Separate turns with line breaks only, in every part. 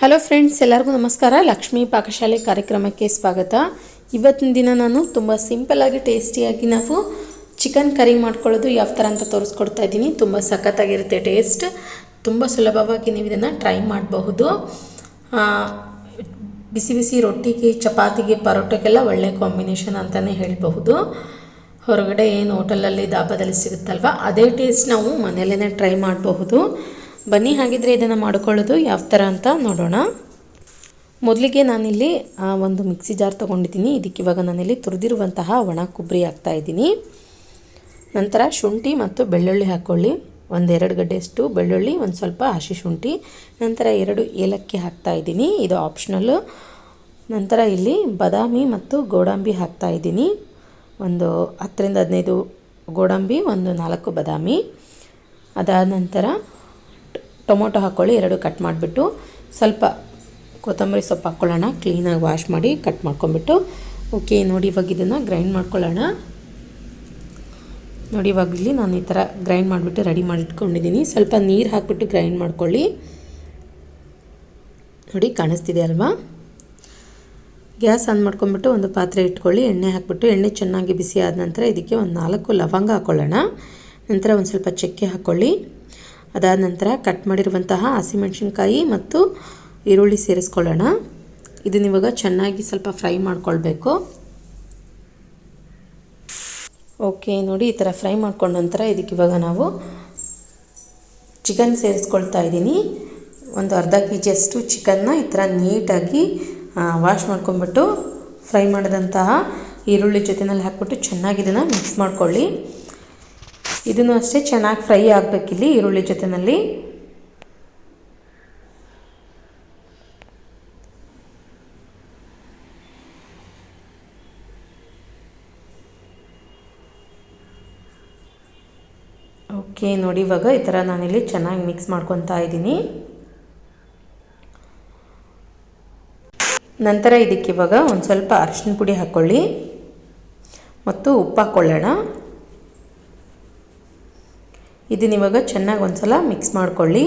Hello friends ಎಲ್ಲರಿಗೂ ನಮಸ್ಕಾರ. ಲಕ್ಷ್ಮೀ ಪಾಕಶಾಲೆ ಕಾರ್ಯಕ್ರಮಕ್ಕೆ ಸ್ವಾಗತ. ಇವತ್ತಿನ ದಿನ ನಾನು ತುಂಬ ಸಿಂಪಲ್ಲಾಗಿ ಟೇಸ್ಟಿಯಾಗಿ ನಾವು ಚಿಕನ್ ಕರಿ ಮಾಡ್ಕೊಳ್ಳೋದು ಯಾವ ಥರ ಅಂತ ತೋರಿಸ್ಕೊಡ್ತಾ ಇದ್ದೀನಿ. ತುಂಬ ಸಖತ್ತಾಗಿರುತ್ತೆ ಟೇಸ್ಟ್ ತುಂಬ ಸುಲಭವಾಗಿ ನೀವು ಇದನ್ನು ಟ್ರೈ ಮಾಡಬಹುದು. ಬಿಸಿ ಬಿಸಿ ರೊಟ್ಟಿಗೆ, ಚಪಾತಿಗೆ, ಪರೋಟಕ್ಕೆಲ್ಲ ಒಳ್ಳೆ ಕಾಂಬಿನೇಷನ್ ಅಂತಲೇ ಹೇಳಬಹುದು. ಹೊರಗಡೆ ಏನು ಹೋಟೆಲಲ್ಲಿ ದಾಬಾದಲ್ಲಿ ಸಿಗುತ್ತಲ್ವ? ಅದೇ ಟೇಸ್ಟ್ ನಾವು ಮನೆಯಲ್ಲೇ ಟ್ರೈ ಮಾಡಬಹುದು. ಬನ್ನಿ, ಹಾಗಿದ್ರೆ ಇದನ್ನು ಮಾಡ್ಕೊಳ್ಳೋದು ಯಾವ ಥರ ಅಂತ ನೋಡೋಣ. ಮೊದಲಿಗೆ ನಾನಿಲ್ಲಿ ಒಂದು ಮಿಕ್ಸಿ ಜಾರ್ ತೊಗೊಂಡಿದ್ದೀನಿ. ಇದಕ್ಕೆ ಇವಾಗ ನಾನಿಲ್ಲಿ ತುರಿದಿರುವಂತಹ ಒಣ ಕೊಬ್ಬರಿ ಹಾಕ್ತಾ ಇದ್ದೀನಿ. ನಂತರ ಶುಂಠಿ ಮತ್ತು ಬೆಳ್ಳುಳ್ಳಿ ಹಾಕ್ಕೊಳ್ಳಿ. ಒಂದೆರಡು ಗಡ್ಡೆಯಷ್ಟು ಬೆಳ್ಳುಳ್ಳಿ, ಒಂದು ಸ್ವಲ್ಪ ಹಸಿ ಶುಂಠಿ, ನಂತರ ಎರಡು ಏಲಕ್ಕಿ ಹಾಕ್ತಾ ಇದ್ದೀನಿ. ಇದು ಆಪ್ಷನಲ್ಲು ನಂತರ ಇಲ್ಲಿ ಬದಾಮಿ ಮತ್ತು ಗೋಡಂಬಿ ಹಾಕ್ತಾ ಇದ್ದೀನಿ. ಒಂದು ಹತ್ತರಿಂದ ಹದಿನೈದು ಗೋಡಂಬಿ, ಒಂದು ನಾಲ್ಕು ಬದಾಮಿ. ಅದಾದ ನಂತರ ಟೊಮೊಟೊ ಹಾಕ್ಕೊಳ್ಳಿ ಎರಡು ಕಟ್ ಮಾಡಿಬಿಟ್ಟು ಸ್ವಲ್ಪ ಕೊತ್ತಂಬರಿ ಸೊಪ್ಪು ಹಾಕ್ಕೊಳ್ಳೋಣ ಕ್ಲೀನಾಗಿ ವಾಶ್ ಮಾಡಿ ಕಟ್ ಮಾಡ್ಕೊಂಬಿಟ್ಟು ಓಕೆ ನೋಡಿ ಇವಾಗ ಇದನ್ನು ಗ್ರೈಂಡ್ ಮಾಡ್ಕೊಳ್ಳೋಣ. ನೋಡಿ ಇವಾಗ ಇಲ್ಲಿ ನಾನು ಈ ಥರ ಗ್ರೈಂಡ್ ಮಾಡಿಬಿಟ್ಟು ರೆಡಿ ಮಾಡಿ ಇಟ್ಕೊಂಡಿದ್ದೀನಿ. ಸ್ವಲ್ಪ ನೀರು ಹಾಕ್ಬಿಟ್ಟು ಗ್ರೈಂಡ್ ಮಾಡ್ಕೊಳ್ಳಿ. ನೋಡಿ ಕಾಣಿಸ್ತಿದೆ ಅಲ್ವಾ? ಗ್ಯಾಸ್ ಆನ್ ಮಾಡ್ಕೊಂಬಿಟ್ಟು ಒಂದು ಪಾತ್ರೆ ಇಟ್ಕೊಳ್ಳಿ. ಎಣ್ಣೆ ಹಾಕ್ಬಿಟ್ಟು, ಎಣ್ಣೆ ಚೆನ್ನಾಗಿ ಬಿಸಿ ಆದ ನಂತರ ಇದಕ್ಕೆ ಒಂದು ನಾಲ್ಕು ಲವಂಗ ಹಾಕ್ಕೊಳ್ಳೋಣ ನಂತರ ಒಂದು ಸ್ವಲ್ಪ ಚಕ್ಕೆ ಹಾಕ್ಕೊಳ್ಳಿ ಅದಾದ ನಂತರ ಕಟ್ ಮಾಡಿರುವಂತಹ ಹಸಿಮೆಣಸಿನ್ಕಾಯಿ ಮತ್ತು ಈರುಳ್ಳಿ ಸೇರಿಸ್ಕೊಳ್ಳೋಣ. ಇದನ್ನ ಇವಾಗ ಚೆನ್ನಾಗಿ ಸ್ವಲ್ಪ ಫ್ರೈ ಮಾಡ್ಕೊಳ್ಬೇಕು. ಓಕೆ ನೋಡಿ ಈ ಥರ ಫ್ರೈ ಮಾಡ್ಕೊಂಡ ನಂತರ ಇದಕ್ಕೆ ಇವಾಗ ನಾವು ಚಿಕನ್ ಸೇರಿಸ್ಕೊಳ್ತಾ ಇದ್ದೀನಿ. ಒಂದು ಅರ್ಧ ಕೆ ಜಿಯಷ್ಟು ಚಿಕನ್ನ ಈ ಥರ ನೀಟಾಗಿ ವಾಶ್ ಮಾಡ್ಕೊಂಬಿಟ್ಟು ಫ್ರೈ ಮಾಡಿದಂತಹ ಈರುಳ್ಳಿ ಜೊತೆನಲ್ಲಿ ಹಾಕ್ಬಿಟ್ಟು ಚೆನ್ನಾಗಿ ಇದನ್ನು ಮಿಕ್ಸ್ ಮಾಡ್ಕೊಳ್ಳಿ. ಇದನ್ನು ಅಷ್ಟೇ ಚೆನ್ನಾಗಿ ಫ್ರೈ ಆಗಬೇಕಿಲ್ಲಿ ಈರುಳ್ಳಿ ಜೊತೆಯಲ್ಲಿ ಓಕೆ ನೋಡಿ ಇವಾಗ ಈ ಥರ ನಾನಿಲ್ಲಿ ಚೆನ್ನಾಗಿ ಮಿಕ್ಸ್ ಮಾಡ್ಕೊತಾ ಇದ್ದೀನಿ. ನಂತರ ಇದಕ್ಕೆ ಇವಾಗ ಒಂದು ಸ್ವಲ್ಪ ಅರಿಶಿನ ಪುಡಿ ಹಾಕ್ಕೊಳ್ಳಿ ಮತ್ತು ಉಪ್ಪು ಹಾಕ್ಕೊಳ್ಳೋಣ ಇದನ್ನ ಇವಾಗ ಚೆನ್ನಾಗಿ ಒಂದು ಸಲ ಮಿಕ್ಸ್ ಮಾಡ್ಕೊಳ್ಳಿ.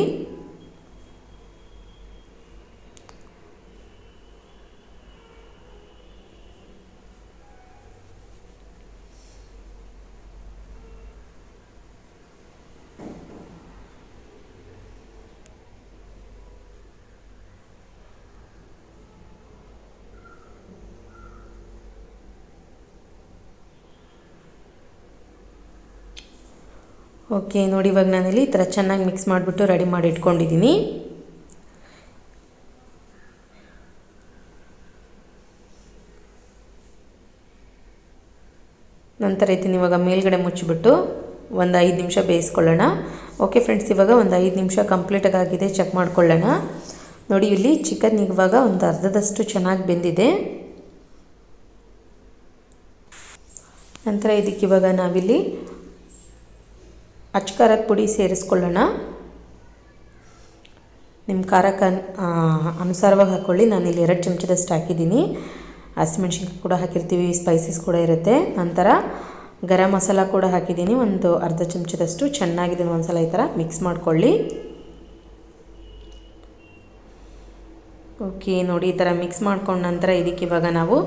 ಓಕೆ, ನೋಡಿ ಇವಾಗ ನಾನಿಲ್ಲಿ ಈ ಥರ ಚೆನ್ನಾಗಿ ಮಿಕ್ಸ್ ಮಾಡಿಬಿಟ್ಟು ರೆಡಿ ಮಾಡಿ ಇಟ್ಕೊಂಡಿದ್ದೀನಿ. ನಂತರ ಇದ್ದೀನಿ ಇವಾಗ ಮೇಲ್ಗಡೆ ಮುಚ್ಚಿಬಿಟ್ಟು ಒಂದು ಐದು ನಿಮಿಷ ಬೇಯಿಸ್ಕೊಳ್ಳೋಣ. ಓಕೆ ಫ್ರೆಂಡ್ಸ್ ಇವಾಗ ಒಂದು ಐದು ನಿಮಿಷ ಕಂಪ್ಲೀಟಾಗಿ ಆಗಿದೆ ಚೆಕ್ ಮಾಡ್ಕೊಳ್ಳೋಣ. ನೋಡಿ, ಇಲ್ಲಿ ಚಿಕನ್ ಇವಾಗ ಒಂದು ಅರ್ಧದಷ್ಟು ಚೆನ್ನಾಗಿ ಬೆಂದಿದೆ. ನಂತರ ಇದಕ್ಕೆ ಇವಾಗ ನಾವಿಲ್ಲಿ ಅಚ್ಚ ಖಾರದ ಪುಡಿ ಸೇರಿಸ್ಕೊಳ್ಳೋಣ. ನಿಮ್ಮ ಖಾರಕ್ಕೆ ಅನ್ ಅನುಸಾರವಾಗಿ ಹಾಕ್ಕೊಳ್ಳಿ ನಾನಿಲ್ಲಿ ಎರಡು ಚಮಚದಷ್ಟು ಹಾಕಿದ್ದೀನಿ. ಹಸಿಮೆಣ್ಸಿನ್ಕಾಯಿ ಕೂಡ ಹಾಕಿರ್ತೀವಿ ಸ್ಪೈಸಸ್ ಕೂಡ ಇರುತ್ತೆ. ನಂತರ ಗರಂ ಮಸಾಲ ಕೂಡ ಹಾಕಿದ್ದೀನಿ. ಒಂದು ಅರ್ಧ ಚಮಚದಷ್ಟು ಚೆನ್ನಾಗಿದೆ ಒಂದು ಸಲ ಈ ಥರ ಮಿಕ್ಸ್ ಮಾಡಿಕೊಳ್ಳಿ. ಓಕೆ ನೋಡಿ ಈ ಥರ ಮಿಕ್ಸ್ ಮಾಡ್ಕೊಂಡ ನಂತರ ಇದಕ್ಕೆ ಇವಾಗ ನಾವು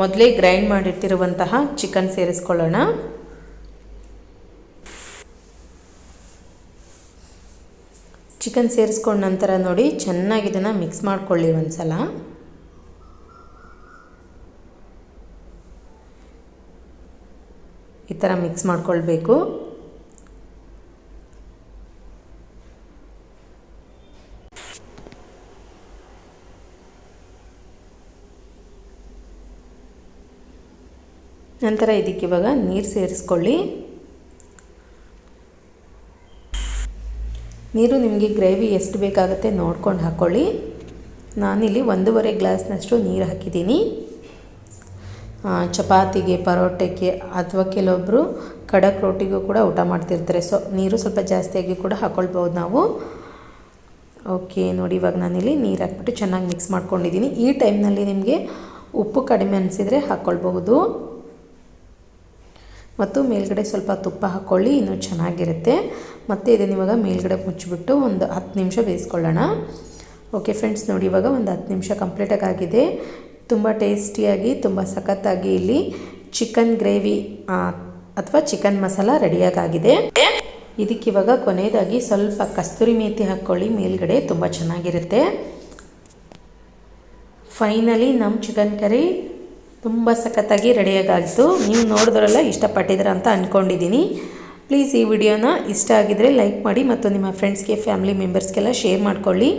ಮೊದಲೇ ಗ್ರೈಂಡ್ ಮಾಡಿರ್ತಿರುವಂತಹ ಚಿಕನ್ ಸೇರಿಸ್ಕೊಳ್ಳೋಣ. ಚಿಕನ್ ಸೇರಿಸ್ಕೊಂಡ ನಂತರ ನೋಡಿ, ಚೆನ್ನಾಗಿ ಇದನ್ನು ಮಿಕ್ಸ್ ಮಾಡಿಕೊಳ್ಳಿ ಒಂದು ಸಲ ಈ ಥರ ಮಿಕ್ಸ್ ಮಾಡಿಕೊಳ್ಬೇಕು. ನಂತರ ಇದಕ್ಕೆ ಇವಾಗ ನೀರು ಸೇರಿಸ್ಕೊಳ್ಳಿ. ನೀರು ನಿಮಗೆ ಗ್ರೇವಿ ಎಷ್ಟು ಬೇಕಾಗುತ್ತೆ ನೋಡ್ಕೊಂಡು ಹಾಕ್ಕೊಳ್ಳಿ ನಾನಿಲ್ಲಿ ಒಂದೂವರೆ ಗ್ಲಾಸ್ನಷ್ಟು ನೀರು ಹಾಕಿದ್ದೀನಿ. ಚಪಾತಿಗೆ ಪರೋಟಕ್ಕೆ ಅಥವಾ ಕೆಲವೊಬ್ಬರು ಖಡಕ್ ರೋಟಿಗೂ ಕೂಡ ಊಟ ಮಾಡ್ತಿರ್ತಾರೆ. ಸೊ, ನೀರು ಸ್ವಲ್ಪ ಜಾಸ್ತಿಯಾಗಿ ಕೂಡ ಹಾಕ್ಕೊಳ್ಬೋದು ನಾವು. ಓಕೆ, ನೋಡಿ ಇವಾಗ ನಾನಿಲ್ಲಿ ನೀರು ಹಾಕ್ಬಿಟ್ಟು ಚೆನ್ನಾಗಿ ಮಿಕ್ಸ್ ಮಾಡ್ಕೊಂಡಿದ್ದೀನಿ. ಈ ಟೈಮ್ನಲ್ಲಿ ನಿಮಗೆ ಉಪ್ಪು ಕಡಿಮೆ ಅನಿಸಿದರೆ ಹಾಕ್ಕೊಳ್ಬಹುದು ಮತ್ತು ಮೇಲ್ಗಡೆ ಸ್ವಲ್ಪ ತುಪ್ಪ ಹಾಕ್ಕೊಳ್ಳಿ ಇನ್ನೂ ಚೆನ್ನಾಗಿರುತ್ತೆ. ಮತ್ತು ಇದನ್ನು ಇವಾಗ ಮೇಲ್ಗಡೆ ಮುಚ್ಚಿಬಿಟ್ಟು ಒಂದು ಹತ್ತು ನಿಮಿಷ ಬೇಯಿಸ್ಕೊಳ್ಳೋಣ. ಓಕೆ ಫ್ರೆಂಡ್ಸ್ ನೋಡಿ, ಇವಾಗ ಒಂದು ಹತ್ತು ನಿಮಿಷ ಕಂಪ್ಲೀಟಾಗಿ ಆಗಿದೆ ತುಂಬ ಟೇಸ್ಟಿಯಾಗಿ ತುಂಬ ಸಖತ್ತಾಗಿ ಇಲ್ಲಿ ಚಿಕನ್ ಗ್ರೇವಿ ಅಥವಾ ಚಿಕನ್ ಮಸಾಲ ರೆಡಿಯಾಗಿದೆ ಇದಕ್ಕಿವಾಗ ಕೊನೆಯದಾಗಿ ಸ್ವಲ್ಪ ಕಸ್ತೂರಿ ಮೇತಿ ಹಾಕ್ಕೊಳ್ಳಿ ಮೇಲ್ಗಡೆ ತುಂಬ ಚೆನ್ನಾಗಿರುತ್ತೆ. ಫೈನಲಿ ನಮ್ಮ ಚಿಕನ್ ಕರಿ ತುಂಬ ಸಖತ್ತಾಗಿ ರೆಡಿಯಾಗಾಯಿತು ನೀವು ನೋಡಿದ್ರಲ್ಲ ಇಷ್ಟಪಟ್ಟಿದ್ರೆ ಅಂತ ಅಂದ್ಕೊಂಡಿದ್ದೀನಿ ಪ್ಲೀಸ್ ಈ ವಿಡಿಯೋನ ಇಷ್ಟ ಆಗಿದರೆ ಲೈಕ್ ಮಾಡಿ ಮತ್ತು ನಿಮ್ಮ ಫ್ರೆಂಡ್ಸ್ಗೆ ಫ್ಯಾಮಿಲಿ ಮೆಂಬರ್ಸ್ಗೆಲ್ಲ ಶೇರ್ ಮಾಡ್ಕೊಳ್ಳಿ.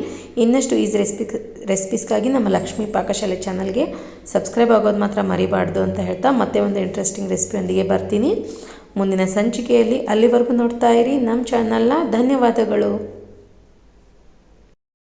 ಇನ್ನಷ್ಟು ಈಸಿ ರೆಸಿಪಿ ರೆಸಿಪೀಸ್ಗಾಗಿ ನಮ್ಮ ಲಕ್ಷ್ಮೀ ಪಾಕಶಾಲೆ ಚಾನಲ್ಗೆ ಸಬ್ಸ್ಕ್ರೈಬ್ ಆಗೋದು ಮಾತ್ರ ಮರಿಬಾರ್ದು ಅಂತ ಹೇಳ್ತಾ ಮತ್ತೆ ಒಂದು ಇಂಟ್ರೆಸ್ಟಿಂಗ್ ರೆಸಿಪಿಯೊಂದಿಗೆ ಬರ್ತೀನಿ. ಮುಂದಿನ ಸಂಚಿಕೆಯಲ್ಲಿ ಅಲ್ಲಿವರೆಗೂ ನೋಡ್ತಾ ಇರಿ. ನಮ್ಮ ಚಾನಲ್ನ ಧನ್ಯವಾದಗಳು.